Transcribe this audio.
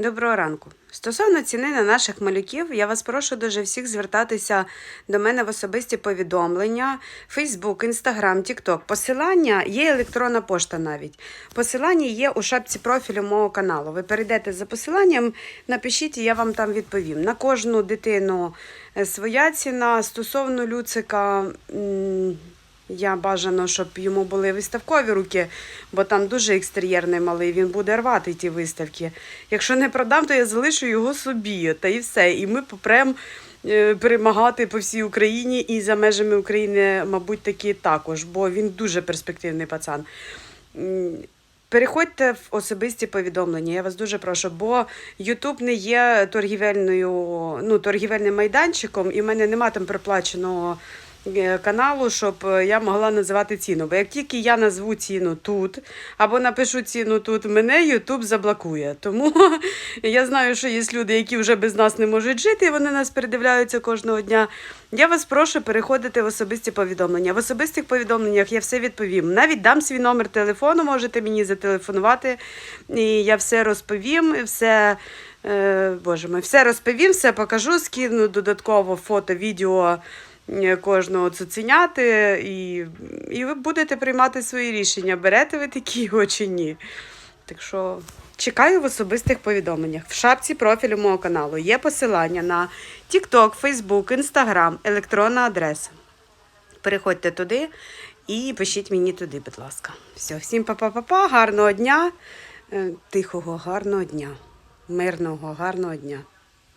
Доброго ранку. Стосовно ціни на наших малюків, я вас прошу дуже всіх звертатися до мене в особисті повідомлення, Facebook, Instagram, TikTok. Посилання є електронна пошта навіть. Посилання є у шапці профілю мого каналу. Ви перейдете за посиланням, напишіть, і я вам там відповім. На кожну дитину е, своя ціна. Стосовно Люцика. Я бажано, щоб йому були виставкові руки, бо там дуже екстер'єрний малий, він буде рвати ті виставки. Якщо не продам, то я залишу його собі, та і все. І ми попрем е, перемагати по всій Україні і за межами України, мабуть, такі також, бо він дуже перспективний пацан. Переходьте в особисті повідомлення, я вас дуже прошу, бо Ютуб не є торгівельною, ну, торгівельним майданчиком, і в мене нема там приплаченого каналу, щоб е, я могла називати ціну. Бо як тільки я назву ціну тут або напишу ціну тут, мене Ютуб заблокує. Тому я знаю, що є люди, які вже без нас не можуть жити, і вони нас передивляються кожного дня. Я вас прошу переходити в особисті повідомлення. В особистих повідомленнях я все відповім. Навіть дам свій номер телефону, можете мені зателефонувати, і я все розповім, все. Е, Боже мой, все розповім, все покажу, скину додатково фото, відео е, кожного цуценяти, і, і ви будете приймати свої рішення, берете ви такі його чи ні. Так що чекаю в особистих повідомленнях. В шапці профілю мого каналу є посилання на TikTok, Facebook, Instagram, електронна адреса. Переходьте туди і пишіть мені туди, будь ласка. Все, всім па-па-па-па, гарного дня, е, тихого, гарного дня, мирного, гарного дня.